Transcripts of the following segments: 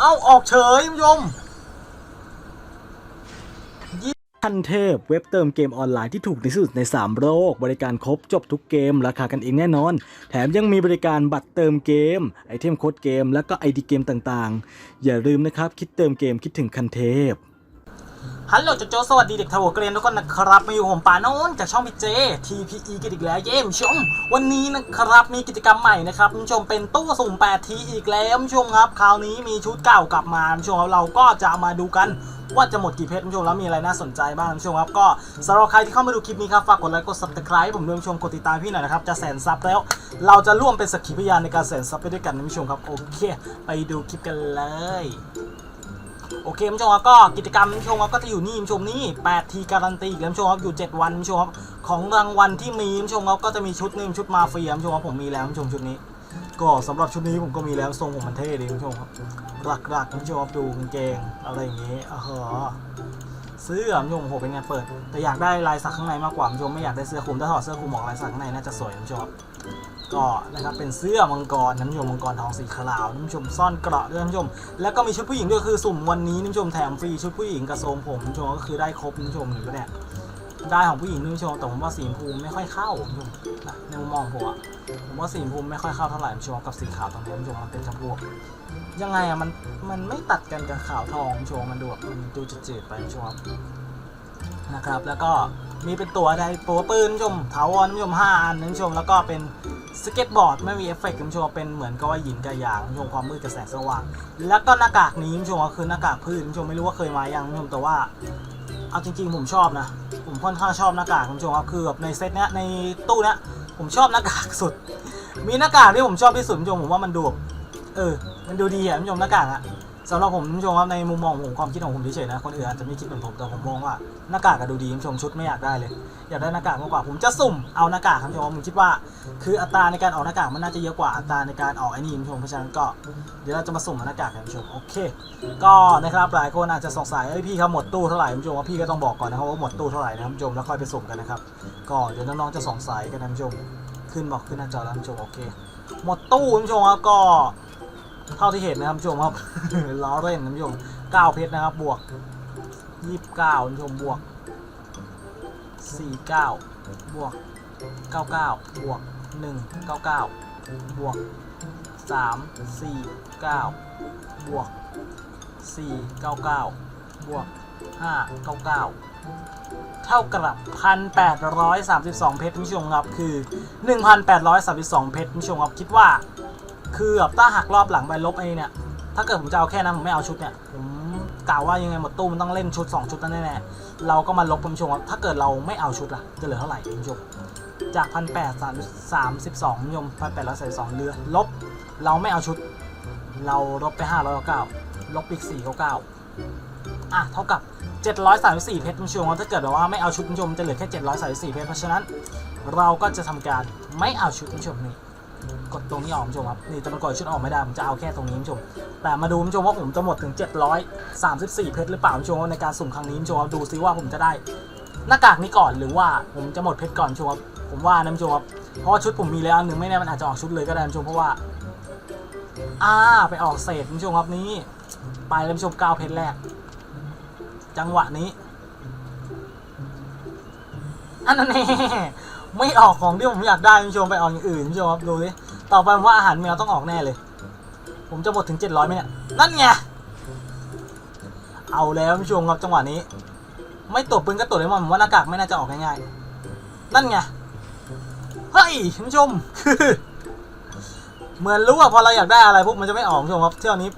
เอ้าออกเฉยคุณผู้ชมทันเทพเว็บเติมเกมออนไลน์ที่ถูกที่สุดใน 3 โลก บริการครบจบทุกเกม ราคากันเองแน่นอน แถมยังมีบริการบัตรเติมเกม ไอเทมโค้ดเกม แล้วก็ไอดีเกมต่างๆ อย่าลืมนะครับ คิดเติมเกมคิดถึงคันเทพ ฮัลโหลโจโจสวัสดีเด็กทาวเกรียนทุกคนนะครับมาอยู่ผมปานนจากช่องพีเจ TPE กันอีกแล้วเย้คุณผู้ชม วันนี้นะครับมีกิจกรรมใหม่นะครับคุณผู้ชมเป็นตู้สุ่ม8ทีอีกแล้วชมครับ คราวนี้มีชุดเก่ากลับมาคุณผู้ชมเราก็จะมาดูกันว่าจะหมดกี่เพชรคุณผู้ชมแล้วมีอะไรน่าสนใจบ้างคุณผู้ชมครับก็สำหรับใครที่เข้ามาดูคลิปนี้ครับฝากกดไลค์กด subscribe ผมด้วยผู้ชมกดติดตามพี่หน่อยนะครับจะแสนซับแล้ว เราจะร่วมเป็นสักขีพยานในการแสนซับไปด้วยกันนะคุณผู้ชมครับโอเค ไปดูคลิปกันเลย โอเคคุณผู้ชมครับก็กิจกรรมคุณผู้ชมครับก็จะอยู่นี่ผู้ชมนี่8ทีการันตีคุณผู้ชมครับอยู่ 7 วันคุณผู้ชมครับของรางวัลที่มีคุณผู้ชมครับก็จะมีชุดนึงชุดมาเฟียคุณผู้ชมครับผมมีแล้วคุณผู้ชมชุดนี้ ก็สำหรับชุดนี้ผมก็มีแล้วทรงผมมันเท่ดีคุณผู้ชมครับหลักๆคุณผู้ชมครับดูกางเกงอะไรอย่างงี้อ๋อเสื้อคุณผู้ชมโหเป็นไงเปิด แต่อยากได้ลายสักข้างในมากกว่าคุณผู้ชมไม่อยากได้เสื้อคลุมถ้าถอดเสื้อคลุมออกลายสักข้างในน่าจะสวยคุณผู้ชม ครับก็นะครับเป็นเสื้อมังกรน้ำชมมังกรทองสีขาวน้ำชมซ่อนเกราะด้วยน้ำชม แล้วก็มีชุดผู้หญิงด้วยคือสุ่มวันนี้น้ำชมแถมฟรีชุดผู้หญิงกระโซมผมน้ำชมก็คือได้ครบน้ำชมหรือเนี่ยได้ของผู้หญิงน้ำชมแต่ผมว่าสีชมพูไม่ค่อยเข้าน้ำชมนะในมุมมองผมอะผมว่าสีชมพูไม่ค่อยเข้าเท่าไหร่น้ำชมกับสีขาวตรงนี้น้ำชมมันเป็นชมพูยังไงอะมันมันไม่ตัดกันกับขาวทองน้ำชมมันดูแบบดูจืดๆไปน้ำชมนะครับแล้วก็ มีเป็นตัวใดตัวปืนชมถาวรคุณผู้ชม5อันคุณผู้ชมแล้วก็เป็นสเก็ตบอร์ดไม่มีเอฟเฟกต์คุณชมเป็นเหมือนกับว่าหยินกับหยางชมความมืดกับแสงสว่าง แล้วก็หน้ากากนี้คุณชมก็คือหน้ากากพืชคุณชมไม่รู้ว่าเคยมายังคุณชมแต่ว่าเอาจริงๆผมชอบนะ ผมค่อนข้างชอบหน้ากากคุณผู้ชมครับคือแบบในเซตเนี้ยในตู้เนี้ยผมชอบหน้ากากสุด มีหน้ากากที่ผมชอบที่สุดคุณผู้ชมผมว่ามันดูเออมันดูดีอะคุณผู้ชมหน้ากากอะ สำหรับผมคุณผู้ชมครับในมุมมองผมความคิดของผมเฉยๆนะคนอื่นอาจจะไม่คิดเหมือนผมแต่ผมมองว่าหน้ากากก็ดูดีคุณผู้ชมชุดไม่อยากได้เลย อยากได้หน้ากากมากกว่าผมจะสุ่มเอาหน้ากากครับคุณผู้ชมผมคิดว่า คืออัตราในการออกหน้ากากมันน่าจะเยอะกว่าอัตราในการออกไอ้นี่คุณผู้ชมเพราะฉะนั้นก็เดี๋ยวเราจะมาสุ่มหน้ากากกันคุณผู้ชมโอเค ก็นะครับหลายคนอาจจะสงสัยเอ้พี่ครับหมดตู้เท่าไหร่คุณผู้ชมว่าพี่ก็ต้องบอกก่อนนะครับว่าหมดตู้เท่าไหร่นะครับคุณผู้ชมแล้วค่อยไปสุ่มกันนะครับก็เดี๋ยวน้องๆจะสงสัยกันนะผู้ชมขึ้นบอกขึ้นหน้าจอแล้วผู้ชมโอเค หมดตู้ผู้ชมครับก็ เท่าที่เห็นนะครับคุณผู้ชมครับ ล้อเล่นนะคุณผู้ชม9เพชรนะครับ บวก29คุณผู้ชมบวก49บวก99บวก199บวก3 4 9บวก499บวก599เท่ากับ 1,832 เพชรคุณผู้ชมครับ คือ 1,832 เพชรคุณผู้ชมครับ คิดว่า คือแบบถ้าหักรอบหลังไปลบไอ้เนี่ย ถ้าเกิดผมจะเอาแค่นั้นผมไม่เอาชุดเนี่ย ผมกล่าวว่ายังไงหมดตู้มันต้องเล่นชุด 2 ชุดนั้นแน่ๆเราก็มาลบคุณผู้ชมว่าถ้าเกิดเราไม่เอาชุดล่ะ จะเหลือเท่าไหร่คุณผู้ชมจากพันแปดสามสิบสองคุณผู้ชมพันแปดร้อยสามสิบสองเหลือ ลบ เราไม่เอาชุด เราลบไปห้าร้อยเก้าลบอีกสี่เก้าเก้าอะเท่ากับ 734 เพชรคุณผู้ชมถ้าเกิดแบบว่าไม่เอาชุดคุณผู้ชมจะเหลือแค่ 734 เพชรเพราะฉะนั้น เราก็จะทำการไม่เอาชุดคุณผู้ชมนี่ กดตรงนี้ออกคุณผู้ชมครับนี่แต่มันกดชุดออกไม่ได้ผมจะเอาแค่ตรงนี้คุณผู้ชมแต่มาดูคุณผู้ชมว่าผมจะหมดถึง 734 เพชรหรือเปล่าคุณผู้ชมในการสุ่มครั้งนี้คุณผู้ชมครับดูซิว่าผมจะได้หน้ากากนี้ก่อนหรือว่าผมจะหมดเพชรก่อนคุณผู้ชมครับผมว่านะคุณผู้ชมครับเพราะว่าชุดผมมีแล้วอันหนึ่งไม่แน่มันอาจจะออกชุดเลยก็ได้คุณผู้ชมเพราะว่าอ่าไปออกเศษคุณผู้ชมครับนี้ไปแล้วคุณผู้ชม9เพชรแรก จังหวะนี้อันนั้นแน่ ไม่ออกของที่ผมอยากได้คุณผู้ชมไปออกอย่างอื่นคุณผู้ชมครับดูสิต่อไปผมว่าอาหารแมวต้องออกแน่เลย ผมจะหมดถึง700ไหมเนี่ยนั่นไงเอาแล้วคุณผู้ชมครับจังหวะนี้ ไม่ตบปืนก็ตบเลยมันผมว่าหน้ากากไม่น่าจะออกง่ายๆนั่นไงเฮ้ยคุณผู้ชมคือเหมือนรู้ว่าพอเราอยากได้อะไรปุ๊บมันจะไม่ออกคุณผู้ชมครับเที่ยวนี้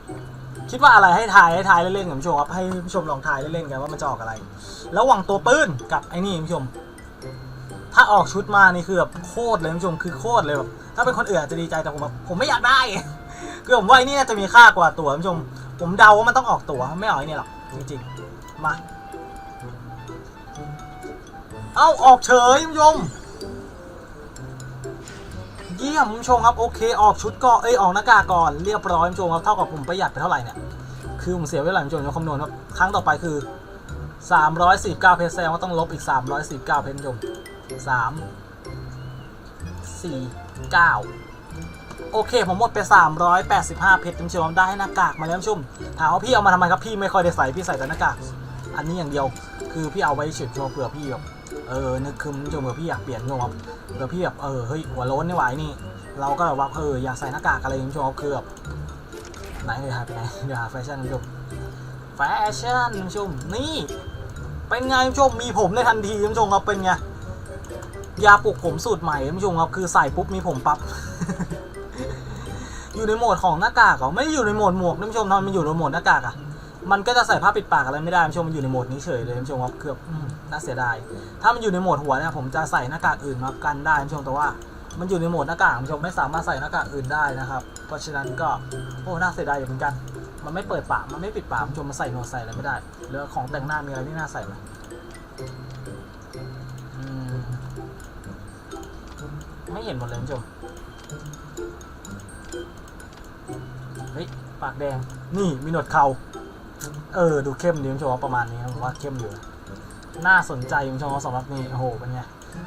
คิดว่าอะไรให้ทายให้ทายเล่นๆกับคุณผู้ชมครับให้ผู้ชมลองทายเล่นๆกันว่ามันจะออกอะไร ระหว่างตัวปืนกับไอ้นี่คุณผู้ชม ถ้าออกชุดมานี่คือแบบโคตรเลยคุณผู้ชมคือโคตรเลยแบบถ้าเป็นคนอื่นอาจจะดีใจแต่ผมแบบผมไม่อยากได้ คือผมว่าไอ้นี่น่าจะมีค่ากว่าตัวคุณผู้ชม ผมเดาว่ามันต้องออกตัวไม่ออกไอ้นี่หรอกจริงๆมาเอ้าออกเฉยคุณผู้ชมเยี่ยมคุณผู้ชมครับโอเค ออกชุดก็เอ้ยออกหน้ากากก่อนเรียบร้อยคุณผู้ชมครับเท่ากับผมประหยัดไปเท่าไหร่เนี่ยคือผมเสียเท่าคุณผู้ชมเดี๋ยวคำนวณครับครั้งต่อไปคือ349เพชรแสดงว่าต้องลบอีก 349เพชรคุณผู้ชม 3 4 9โอเค ผมหมดไป 385 เพชรท่านผู้ชมได้หน้ากากมาแล้วท่านผู้ชมถามว่าพี่เอามาทำไมครับพี่ไม่ค่อยได้ใส่พี่ใส่แต่หน้ากากอันนี้อย่างเดียวคือพี่เอาไว้เฉยๆเผื่อพี่แบบเออนึกคืมท่านผู้ชมเผื่อพี่อยากเปลี่ยนท่านผู้ชมครับเผื่อพี่แบบเออเฮ้ยหัวโล้นไม่ไหวนี่ เราก็แบบว่าเอออยากใส่หน้ากากอะไรท่านผู้ชมครับคือแบบไหนเลยหายไปไหนเดี๋ยวหาแฟชั่นท่านผู้ชมแฟชั่นท่านผู้ชมนี่เป็นไงท่านผู้ชมมีผมในทันทีท่านผู้ชมครับเป็นไง ยาปลุกผมสูตรใหม่ท่านผู้ชมครับคือใส่ปุ๊บมีผมปั๊บ อยู่ในโหมดของหน้ากากเหรอไม่ได้อยู่ในโหมดหมวกท่านผู้ชมทำไมมันอยู่ในโหมดหน้ากากอะมันก็จะใส่ผ้าปิดปากอะไรไม่ได้ท่านผู้ชมมันอยู่ในโหมดนี้เฉยเลยท่านผู้ชมครับเกือบน่าเสียดายถ้ามันอยู่ในโหมดหัวเนี่ยผมจะใส่หน้ากากอื่นมากันได้ท่านผู้ชมแต่ว่ามันอยู่ในโหมดหน้ากากท่านผู้ชมไม่สามารถใส่หน้ากากอื่นได้นะครับเพราะฉะนั้นก็โอ้น่าเสียดายอยู่เหมือนกัน มันไม่เปิดปากมันไม่ปิดปากท่านผู้ชมมาใส่หนวดใส่อะไรไม่ได้แล้วของแต่งหน้ามีอะไรที่น่าใส่ไหม ไม่เห็นหมดเลยท่านผู้ชมเฮ้ยปากแดง นี่มีหนวดเขาเออ ดูเข้มดีคุณผู้ชมประมาณนี้นะผมว่าเข้มอยู่ น่าสนใจคุณผู้ชมว่าสำหรับนี่โอ้โหเป็นไง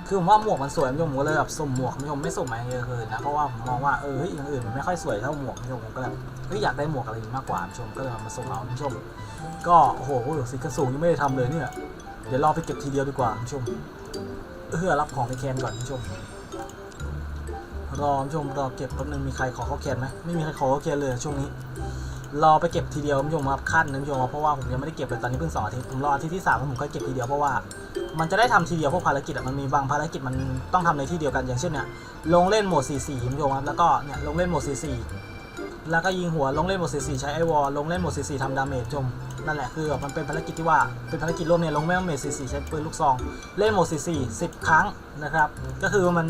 คือผมว่าหมวกมันสวยคุณผู้ชมผมก็เลยแบบสุ่มหมวกคุณผู้ชมไม่สุ่มอะไรอย่างอื่นะเพราะว่าผมมองว่าเออเฮ้ยอย่างอื่นมันไม่ค่อยสวยเท่าหมวกคุณผู้ชมผมก็แบบเฮ้ยอยากได้หมวกอะไรมากกว่าคุณผู้ชมก็เลยมาสุ่มเอาคุณผู้ชมก็โอ้โหสิกระสูงยังไม่ได้ทำเลยเนี่ยเดี๋ยวรอไปเก็บทีเดียวดีกว่าคุณผู้ชมเพื่อรับของในแคนก่อนคุณผู้ชม รอคุณผู้ชมรอเก็บแป๊บนึงมีใครขอเข้าแคนไหมไม่มีใครขอเข้าแคนเลยช่วงนี้รอไปเก็บทีเดียวคุณผู้ชมครับขั้นนะคุณผู้ชมครับเพราะว่าผมยังไม่ได้เก็บเลยตอนนี้เพิ่งสองอาทิตย์ผมรออาทิตย์ที่สามผมก็เก็บทีเดียวเพราะว่ามันจะได้ทำทีเดียวพวกภารกิจมันมีบางภารกิจมันต้องทำในที่เดียวกันอย่างเช่นเนี่ยลงเล่นโหมด 44คุณผู้ชมครับแล้วก็เนี่ยลงเล่นโหมด 44 แล้วก็ยิงหัวลงเล่นหมด44ใช้ไอวอลลงเล่นหมด44ทำดาเมจจมนั่นแหละคือแบบมันเป็นภารกิจที่ว่าเป็นภารกิจร่วมเนี่ยลงเล่นหมด44ใช้ปืนลูกซองเล่นหมด44 10ครั้งนะครับก็คือมัน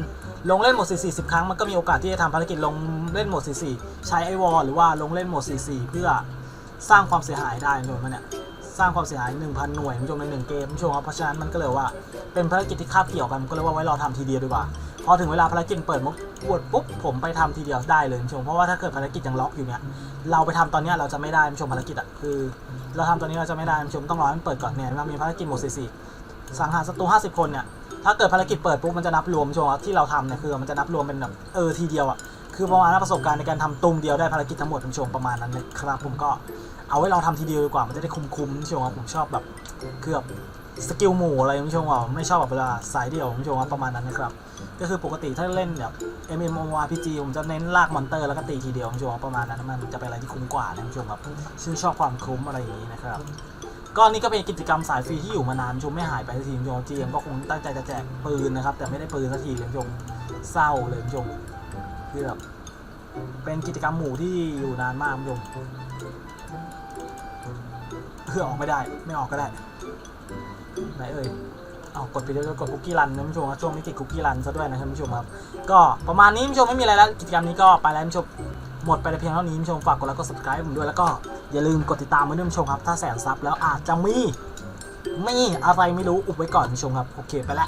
ลงเล่นหมด44 10ครั้งมันก็มีโอกาสที่จะทำภารกิจลงเล่นหมด44ใช้ไอวอลหรือว่าลงเล่นหมด44เพื่อสร้างความเสียหายได้คุณผู้ชมมันเนี่ยสร้างความเสียหาย 1,000 หน่วยคุณผู้ชมในหนึ่งเกมคุณผู้ชมครับเพราะฉะนั้นมันก็เลยว่าเป็นภารกิจที่คาบเกี่ยวกันก็เลยว่าไว้รอทำทีเดียวดีกว่า พอถึงเวลาภารกิจเปิดมุกปวดปุ๊บผมไปทำทีเดียวได้เลยคุณผู้ชมเพราะว่าถ้าเกิดภารกิจยังล็อกอยู่เนี่ยเราไปทำตอนนี้เราจะไม่ได้คุณผู้ชมภารกิจอะคือ เราทำตอนนี้เราจะไม่ได้คุณผู้ชมต้องรอให้มันเปิดก่อนเนี่ยเรามีภารกิจหมดสี่สังหารศัตรู50คนเนี่ยถ้าเกิดภารกิจเปิดปุ๊บมันจะนับรวมชมที่เราทำเนี่ยคือมันจะนับรวมเป็นแบบเออทีเดียวอะคือประมาณประสบการณ์ในการทำตุมเดียวได้ภารกิจทั้งหมดคุณชมประมาณนั้นเลยครับผมก็เอาไว้เราทำทีเดียวดีกว่ามันจะได้คุ้มๆคุณชมครับผมชอบแบบเกือบ สกิลหมู่อะไรคุณผู้ชมว่าไม่ชอบแบบเวลาสายเดียวคุณผู้ชมว่าประมาณนั้นนะครับ ก็คือปกติถ้าเล่นแบบ MMORPG ผมจะเน้นลากมอนเตอร์แล้วก็ตีทีเดียวคุณผู้ชมว่าประมาณนั้นมันจะเป็นอะไรที่คุ้มกว่านะคุณผู้ชมครับซึ่งชอบความคุ้มอะไรอย่างนี้นะครับก็นี่ก็เป็นกิจกรรมสายฟรีที่อยู่มานานชมไม่หายไปสักทีคุณผู้ชมจีเอ็มก็คงตั้งใจจะแจกปืนนะครับ แต่ไม่ได้ปืนสักทีคุณผู้ชมเศร้าเลยคุณผู้ชมคือแบบเป็นกิจกรรมหมู่ที่อยู่นานมากคุณผู้ชมเพื่อออกไม่ได้ไม่ออกก็ได้ ไหนเอ่ยเอากดไปเรื่อยๆกดคุกกี้รันนะผู้ชมช่วงนี้ติดคุกกี้รันซะด้วยนะครับผู้ชมครับ ก็ประมาณนี้ผู้ชมไม่มีอะไรแล้วกิจกรรมนี้ก็ไปแล้วผู้ชมหมดไปเพียงเท่านี้ผู้ชมฝากกดไลค์กด subscribe ผมด้วยแล้วก็อย่าลืมกดติดตามไว้ด้วยผู้ชมครับ ถ้าแสนซับแล้วอาจจะมีมีอะไรไม่รู้อุบไว้ก่อนผู้ชมครับโอเคไปละ